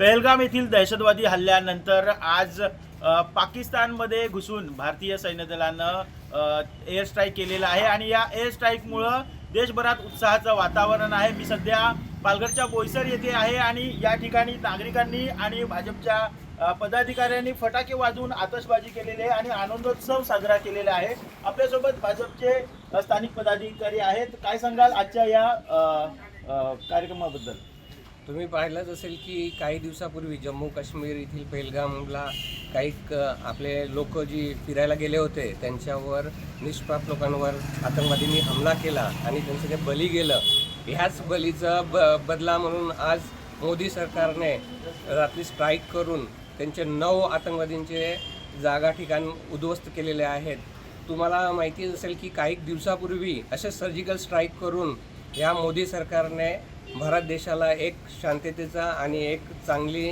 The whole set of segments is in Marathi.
पहलगाम येथील दहशतवादी हल्ल्यानंतर आज पाकिस्तानमध्ये घुसून भारतीय सैन्य दलानं एअर स्ट्राईक केलेला आहे आणि या एअर स्ट्राईकमुळं देशभरात उत्साहाचं वातावरण आहे. मी सध्या पालघरच्या बोईसर येथे आहे आणि या ठिकाणी नागरिकांनी आणि भाजपच्या पदाधिकाऱ्यांनी फटाके वाजवून आतषबाजी केलेली आहे आणि आनंदोत्सव साजरा केलेला आहे. आपल्यासोबत भाजपचे स्थानिक पदाधिकारी आहेत. काय सांगाल आजच्या या कार्यक्रमाबद्दल? तुम्ही पाहिलंच असेल की काही दिवसापूर्वी जम्मू काश्मीर येथील पेलगामला काही आपले लोक जी फिरायला गेले होते त्यांच्यावर निष्पाप लोकांवर आतंकवादींनी हमला केला आणि त्यांचं ते बली गेलं ह्याच बलीचा ब बदला म्हणून आज मोदी सरकारने रात्री स्ट्राईक करून त्यांचे नऊ आतंकवादींचे जागा ठिकाण उद्ध्वस्त केलेले आहेत. तुम्हाला माहिती असेल की काही दिवसापूर्वी असे सर्जिकल स्ट्राईक करून या मोदी सरकारने भारत देशाला एक शांततेचा आणि एक चांगली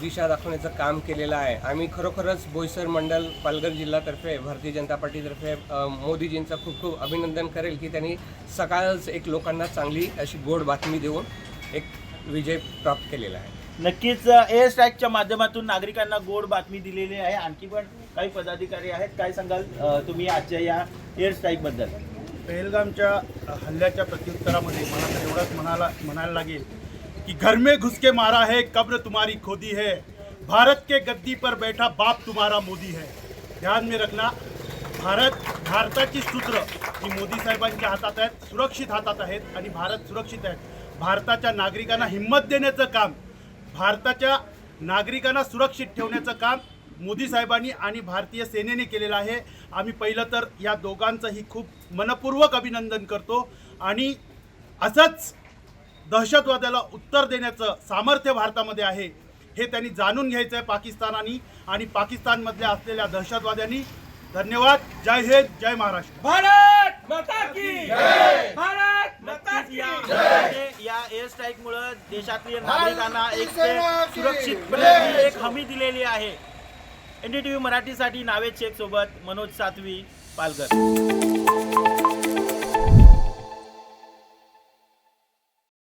दिशा दाखवण्याचं काम केलेलं आहे. आम्ही खरोखरच बोईसर मंडल पालघर जिल्ह्यातर्फे भारतीय जनता पार्टीतर्फे मोदीजींचं खूप खूप अभिनंदन करेल की त्यांनी सकाळच एक लोकांना चांगली अशी गोड बातमी देऊन एक विजय प्राप्त केलेला आहे. नक्कीच एअर स्ट्राईकच्या माध्यमातून नागरिकांना गोड बातमी दिलेली आहे. आणखी पण काही पदाधिकारी आहेत. काय सांगाल? तुम्ही आजच्या या एअर स्ट्राईकबद्दल पहलगामच्या हल्ल्याच्या प्रत्युत्तरामध्ये मला तर एवढंच म्हणाला म्हणायला लागेल कि घर में घुस के मारा है कब्र तुम्हारी खोदी है. भारत के गद्दी पर बैठा बाप तुम्हारा मोदी है. ध्यान में रखना भारत भारताची सूत्र ही मोदी साहेबांच्या हातात आहेत सुरक्षित हातात आहेत आणि भारत सुरक्षित आहे. भारताच्या नागरिकांना हिंमत देण्याचं काम भारताच्या नागरिकांना सुरक्षित ठेवण्याचं काम मोदी साहेबांनी आणि भारतीय सेनेने केलेलं आहे. आम्ही पहिलं तर या दोघांचंही खूप मनपूर्वक अभिनंदन करतो आणि असंच दहशतवाद्याला उत्तर देण्याचं सामर्थ्य भारतामध्ये आहे हे त्यांनी जाणून घ्यायचं आहे पाकिस्तानाने आणि पाकिस्तानमधल्या असलेल्या दहशतवाद्यांनी. धन्यवाद. जय हिंद जय महाराष्ट्र. भारत माता की भारत या म्हणजे या एअर स्ट्राईक मुळे देशातील नागरिकांना एक सुरक्षितपणे एक हमी दिलेली आहे. एनडीटीव्ही मराठीसाठी नावे चेक सोबत मनोज सातवी पालघर.